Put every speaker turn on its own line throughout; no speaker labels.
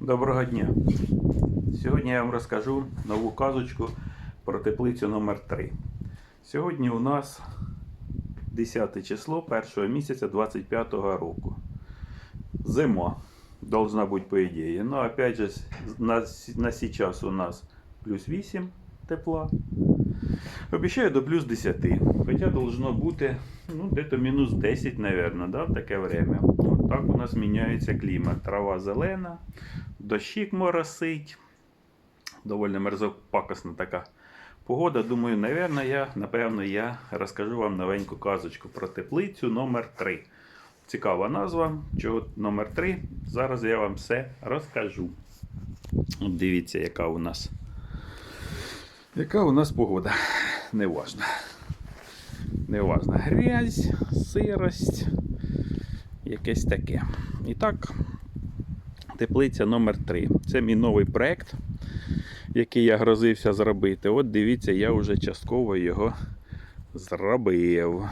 Доброго дня! Сьогодні я вам розкажу нову казочку про теплицю номер 3 Сьогодні у нас 10 число першого місяця 25-го року. Зима. Должна бути по ідеї. Ну, опять же, на, на сейчас у нас плюс 8 тепла. Обіцяю до плюс 10. Хоча должно бути ну, десь мінус 10, мабуть, да, в таке время. Так у нас міняється клімат. Трава зелена, дощик моросить. Доволі мерзопакосна така погода. Думаю, напевно, я, напевно, я розкажу вам новеньку казочку про теплицю номер 3 Цікава назва. Чого номер 3 Зараз я вам все розкажу. От дивіться, яка у нас. Яка у нас погода? Неважно. Неважно. Грязь, сирость, якесь таке. І так, теплиця номер 3 Це мій новий проект, який я грозився зробити. От дивіться, я вже частково його зробив.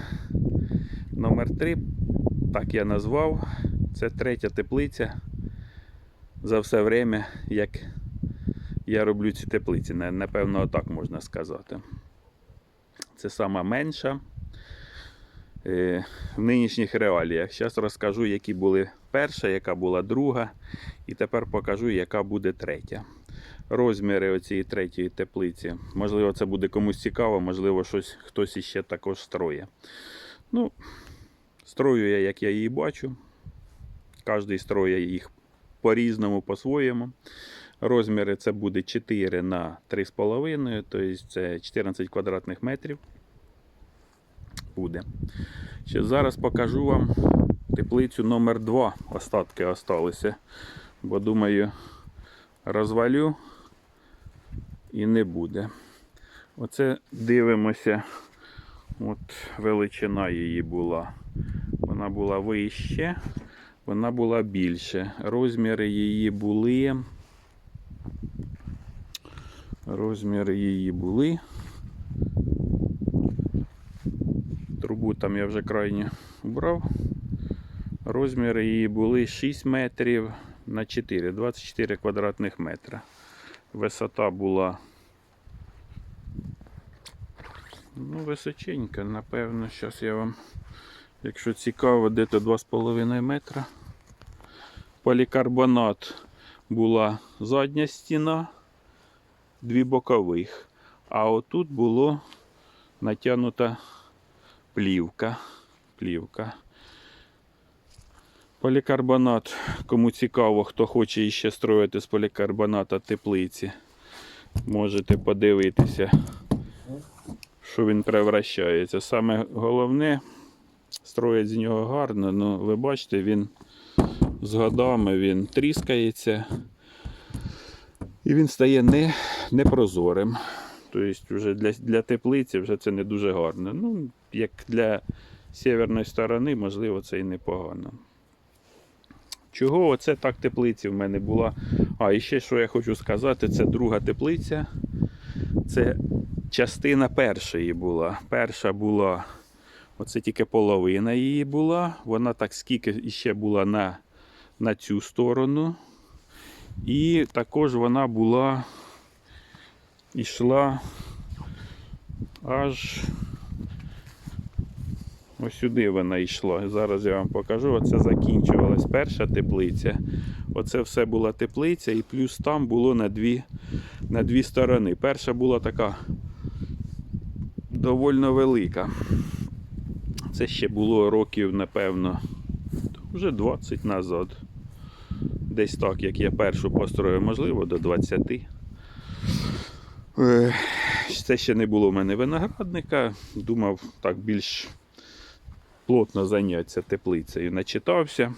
Номер 3, так я назвав. Це третя теплиця за все время, як я роблю ці теплиці. Напевно, так можна сказати. Це сама менша в нинішніх реаліях. Зараз розкажу, які були перша, яка була друга, і тепер покажу, яка буде третя. Розміри цієї третьої теплиці. Можливо, це буде комусь цікаво, можливо, щось хтось іще також строє. Ну, строю я, як я її бачу. Кожний строє їх по-різному, по-своєму. Розміри це буде 4 на 3,5, тобто це 14 квадратних метрів. Буде. Ще зараз покажу вам теплицю номер 2 Остатки осталися. Бо думаю, розвалю і не буде. Оце дивимося. От величина її була. Вона була вище, вона була більше. Розміри її були. Розміри її були. Трубу там я вже крайні убрав. Розміри її були 6 метрів на 4, 24 квадратних метра. Висота була ну, височенька, напевно. Зараз я вам, якщо цікаво, де то 2,5 метра. Полікарбонат була задня стіна, дві бокових. А отут було натягнута плівка. плівка. Полікарбонат, кому цікаво, хто хоче іще строїти з полікарбоната теплиці, можете подивитися, що він превращається. Саме головне, строять з нього гарно, ну ви бачите, він з годами він тріскається і він стає не, непрозорим. Тобто вже для, для теплиці вже це не дуже гарно. Ну, як для северної сторони, можливо, це і непогано. Чого оце так теплиці в мене була? А, і ще що я хочу сказати, це друга теплиця. Це частина першої була. Перша була, оце тільки половина її була. Вона так скільки іще була на, на цю сторону. І також вона була йшла аж ось сюди вона йшла. Зараз я вам покажу. Оце закінчувалась перша теплиця. Оце все була теплиця, і плюс там було на дві, на дві сторони. Перша була така доволі велика. Це ще було років, напевно, вже 20 назад. Десь так, як я першу построїв, можливо, до 20. Е, Це ще не було в мене виноградника. Думав так більш плотно зайнятися теплицею. Начитався.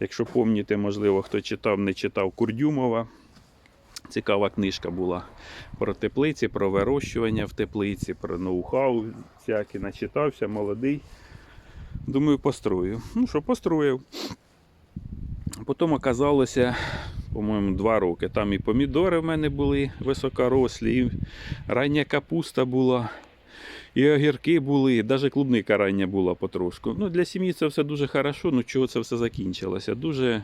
Якщо пам'ятаєте, можливо, хто читав, не читав Курдюмова. Цікава книжка була про теплиці, про вирощування в теплиці, про ноу-хау всякі. Начитався, молодий. Думаю, построю. Ну що, построїв. Потім оказалося, по-моєму, два роки. Там і помідори в мене були високорослі, і рання капуста була. і огірки були, і навіть клубника рання була потрошку. Ну, для сім'ї це все дуже хорошо, ну чого це все закінчилося. Дуже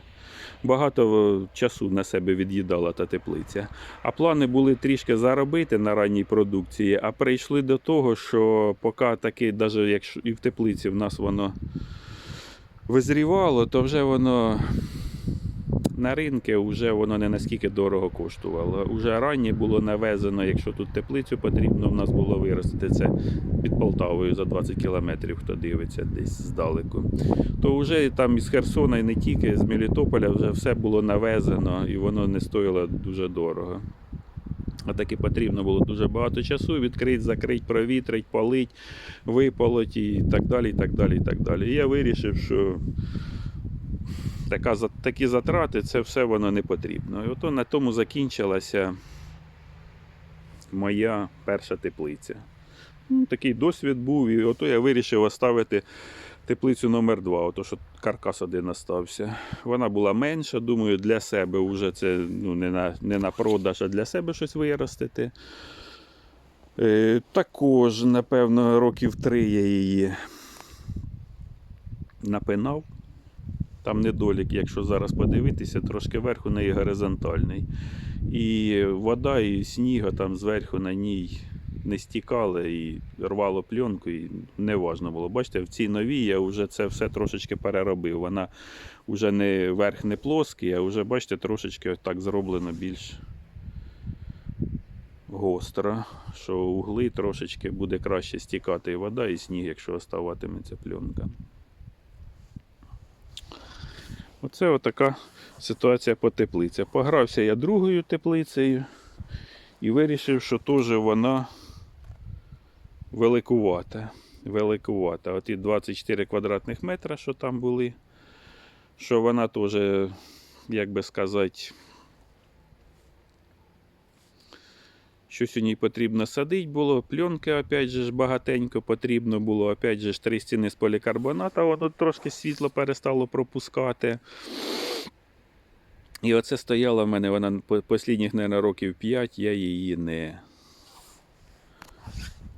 багато е, часу на себе від'їдала та теплиця. А плани були трішки заробити на ранній продукції, а прийшли до того, що поки таки, навіть якщо і в теплиці в нас воно визрівало, то вже воно на ринку вже воно не наскільки дорого коштувало. Уже раннє було навезено, якщо тут теплицю потрібно, в нас було виростити це під Полтавою за 20 кілометрів, хто дивиться десь здалеку. То вже там із Херсона і не тільки, з Мелітополя вже все було навезено і воно не стоїло дуже дорого. А таки потрібно було дуже багато часу відкрити, закрити, провітрити, полить, виполоть і так далі. І так далі, і так далі. І я вирішив, що така, такі затрати це все воно не потрібно. І ото на тому закінчилася моя перша теплиця. Ну, такий досвід був, і ото я вирішив оставити теплицю номер 2 ото що каркас один остався. Вона була менша, думаю, для себе вже це ну, не, на, не на продаж, а для себе щось виростити. Е, також, напевно, років три я її напинав. Там недолік, якщо зараз подивитися, трошки верх у неї горизонтальний. І вода, і сніга там зверху на ній не стікали і рвало пленку, і не важно було. Бачите, в цій новій я вже це все трошечки переробив. Вона вже не верх не плоский, а вже, бачите, трошечки так зроблено більш гостро, що угли трошечки буде краще стікати і вода, і сніг, якщо оставатиметься пленка. Оце отака ситуація по теплиці. Погрався я другою теплицею і вирішив, що теж вона великувата. Великувата. Оті 24 квадратних метра, що там були, що вона теж, як би сказати, щось у ній потрібно садити було. Пленки, опять же, ж, багатенько потрібно було. Опять же, ж, три стіни з полікарбоната, воно трошки світло перестало пропускати. І оце стояла в мене, вона останніх, мабуть, років 5, я її не,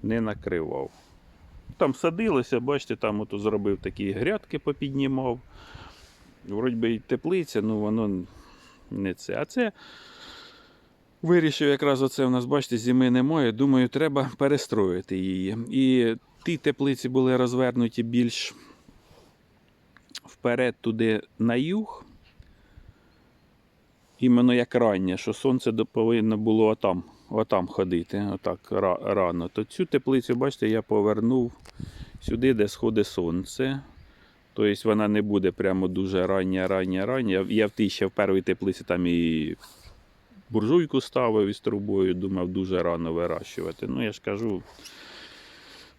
не накривав. Там садилося, бачите, там ото зробив такі грядки, попіднімав. Вроді би і теплиця, ну воно не це. А це вирішив якраз оце у нас, бачите, зими немає. Думаю, треба перестроїти її. І ті теплиці були розвернуті більш вперед туди на юг. Іменно як рання, що сонце повинно було отам, отам ходити, отак рано. То цю теплицю, бачите, я повернув сюди, де сходить сонце. Тобто вона не буде прямо дуже рання, рання, рання. Я в тій ще в першій теплиці там і буржуйку ставив із трубою, думав дуже рано вирощувати. Ну, я ж кажу,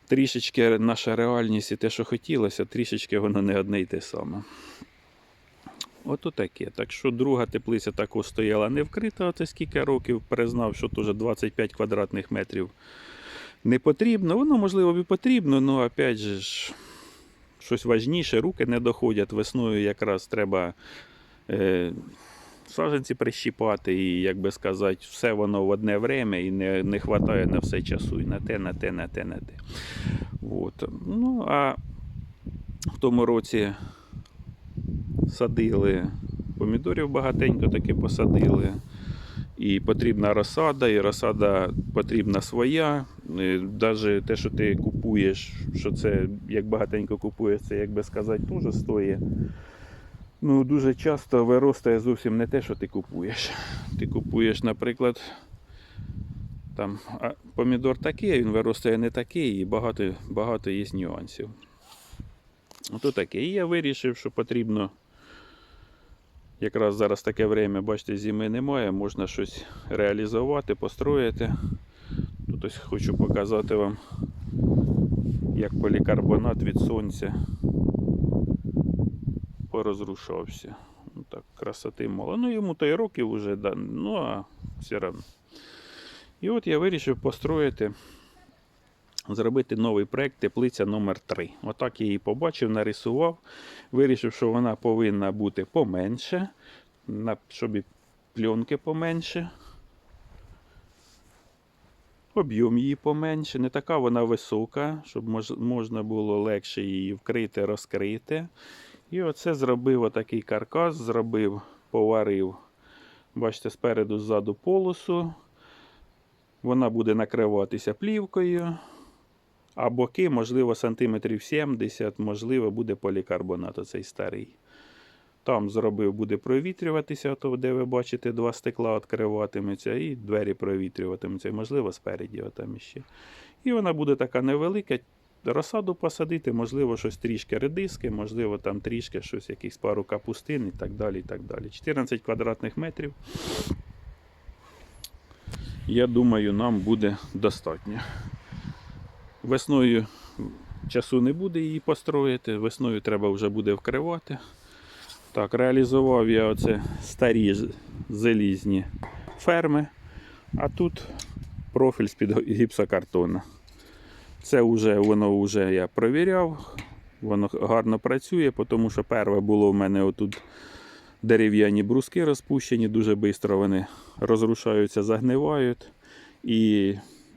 трішечки наша реальність і те, що хотілося, трішечки воно не одне й те саме. Ото таке. Так що друга теплиця також стояла не вкрита, оце скільки років признав, що теж 25 квадратних метрів не потрібно. Воно, можливо, і потрібно, але опять же щось важніше, руки не доходять. Весною якраз треба е, саджанці прищіпати, і, як би сказати, все воно в одне время і не, не вистачає на все часу. І на те, на те, на те, на те. От. Ну, а в тому році садили помідорів багатенько таки посадили. І потрібна розсада, і розсада потрібна своя. Навіть те, що ти купуєш, що це як багатенько купуєш, це, як би сказати, теж стоїть. Ну, дуже часто виростає зовсім не те, що ти купуєш. Ти купуєш, наприклад, там помідор такий, а він виростає не такий, і багато, багато є нюансів. Ото таке. І я вирішив, що потрібно. Якраз зараз таке время, бачите, зими немає, можна щось реалізувати, построїти. Тут ось хочу показати вам, як полікарбонат від сонця порозрушався. Ну, так, красоти мало. Ну йому то й років вже, да, ну а все одно. І от я вирішив построїти, зробити новий проект теплиця номер 3 Отак я її побачив, нарисував. Вирішив, що вона повинна бути поменше, щоб і пленки поменше. Об'єм її поменше, не така вона висока, щоб мож, можна було легше її вкрити, розкрити. І оце зробив отакий каркас, зробив, поварив, бачите, спереду, ззаду полосу. Вона буде накриватися плівкою. А боки, можливо, сантиметрів 70, можливо, буде полікарбонат оцей старий. Там зробив, буде провітрюватися, то, де ви бачите, два стекла відкриватиметься, і двері провітрюватимуться, і, можливо, спереді отам іще. І вона буде така невелика. Розсаду посадити, можливо, щось трішки редиски, можливо, там трішки щось, якихось пару капустин і так далі. і так далі. 14 квадратних метрів. Я думаю, нам буде достатньо. Весною часу не буде її построїти, весною треба вже буде вкривати. Так, реалізував я оце старі залізні ферми, а тут профіль з-під гіпсокартона. Це вже воно вже я провіряв, воно гарно працює, тому що перше було в мене отут дерев'яні бруски розпущені, дуже швидко вони розрушаються, загнивають. І,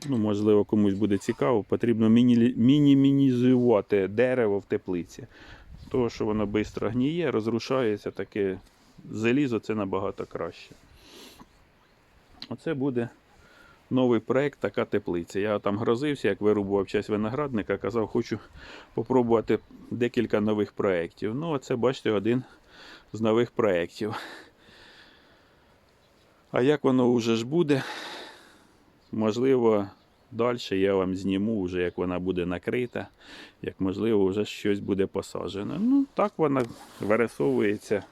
ну, можливо, комусь буде цікаво, потрібно мінімізувати дерево в теплиці. Того, що воно швидко гніє, розрушається, таке залізо це набагато краще. Оце буде новий проект, така теплиця. Я там грозився, як вирубував часть виноградника, казав, хочу попробувати декілька нових проєктів. Ну, оце, бачите, один з нових проєктів. А як воно вже ж буде, можливо, далі я вам зніму, вже як вона буде накрита, як можливо, вже щось буде посаджено. Ну, так вона вирисовується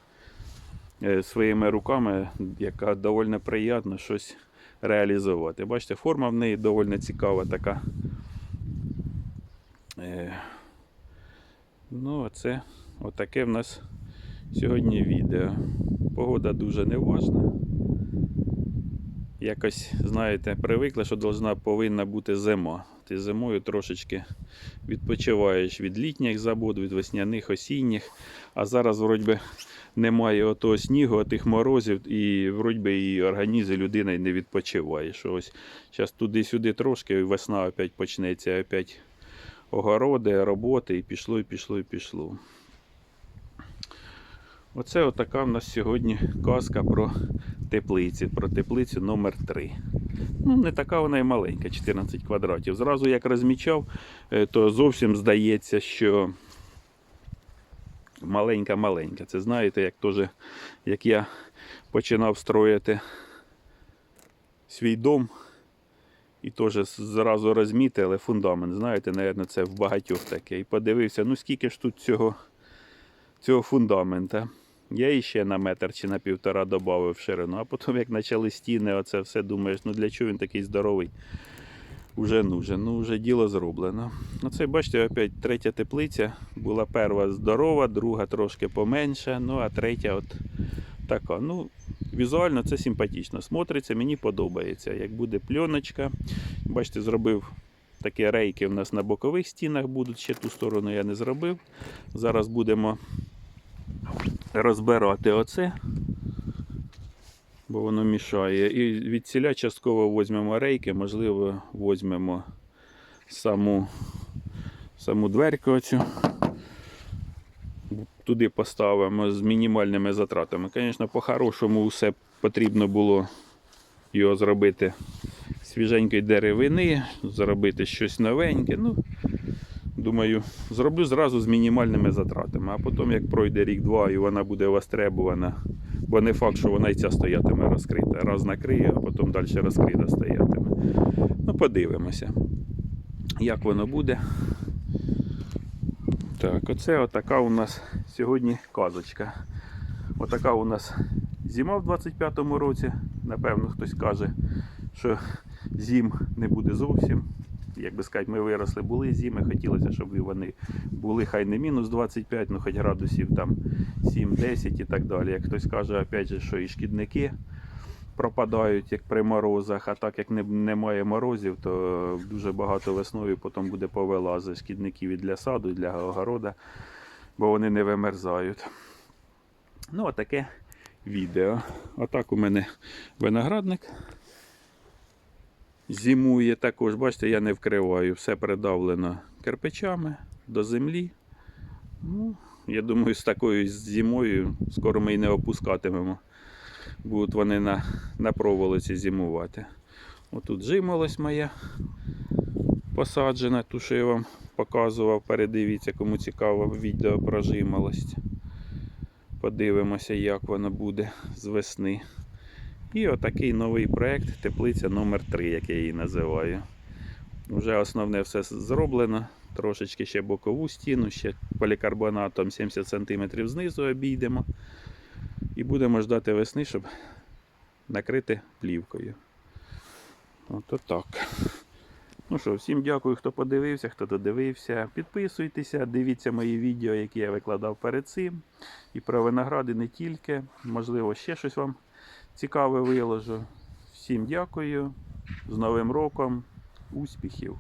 е, своїми руками, яка доволі приємно щось реалізувати. Бачите, форма в неї доволі цікава така. Е, Ну, це отаке в нас сьогодні відео. Погода дуже неважна. Якось, знаєте, привикли, що должна, повинна бути зима. Ти зимою трошечки відпочиваєш від літніх забот, від весняних, осінніх. А зараз, вроді немає отого снігу, тих морозів, і вроді і організм людина й не відпочиває. Що ось зараз туди-сюди трошки, і весна опять почнеться, опять огороди, роботи, і пішло, і пішло, і пішло. Оце отака в нас сьогодні казка про теплиці, про теплицю номер 3 Ну, не така вона і маленька, 14 квадратів. Зразу як розмічав, е, то зовсім здається, що маленька-маленька. Це знаєте, як теж, як я починав строїти свій дом. І теж зразу розмітили фундамент. Знаєте, напевно, це в багатьох таке. І подивився, ну скільки ж тут цього, цього фундамента. Я іще на метр чи на півтора додав ширину, а потім, як почали стіни, оце все думаєш, ну для чого він такий здоровий? Уже нужен. Ну, вже діло зроблено. Оце, бачите, опять третя теплиця. Була перша здорова, друга трошки поменша, ну а третя от така. Ну, візуально це симпатично. Смотриться, мені подобається. Як буде пленочка, бачите, зробив такі рейки у нас на бокових стінах будуть, ще ту сторону я не зробив. Зараз будемо розбирати оце, бо воно мішає. І від ціля частково візьмемо рейки, можливо, візьмемо саму, саму дверку оцю. Туди поставимо з мінімальними затратами. Звісно, по-хорошому все потрібно було його зробити свіженької деревини, зробити щось новеньке. Ну, думаю, зроблю зразу з мінімальними затратами, а потім, як пройде рік-два і вона буде востребована, бо не факт, що вона і ця стоятиме розкрита. Раз накриє, а потім далі розкрита стоятиме. Ну, подивимося, як воно буде. Так, оце отака у нас сьогодні казочка. Отака у нас зима в 25-му році. Напевно, хтось каже, що зим не буде зовсім. Як би сказати, ми виросли, були зими, хотілося, щоб вони були хай не мінус 25, ну хоч градусів там 7-10 і так далі. Як хтось каже, опять же, що і шкідники пропадають як при морозах, а так як не, немає морозів, то дуже багато весною потім буде повилазити шкідників і для саду, і для огорода, бо вони не вимерзають. Ну, отаке відео. Отак у мене виноградник. Зимує також, бачите, я не вкриваю, все придавлено кирпичами до землі. Ну, я думаю, з такою зимою скоро ми і не опускатимемо. Будуть вони на, на проволоці зимувати. Отут жимолость моя посаджена, ту, що я вам показував. Передивіться, кому цікаво відео про жимолость. Подивимося, як воно буде з весни. І отакий новий проект теплиця номер 3 як я її називаю. Вже основне все зроблено. Трошечки ще бокову стіну, ще полікарбонатом 70 см знизу обійдемо. І будемо ждати весни, щоб накрити плівкою. Ото так. Ну що, всім дякую, хто подивився, хто додивився. Підписуйтеся, дивіться мої відео, які я викладав перед цим. І про виногради не тільки. Можливо, ще щось вам цікаве виложу. Всім дякую. З Новим роком. Успіхів!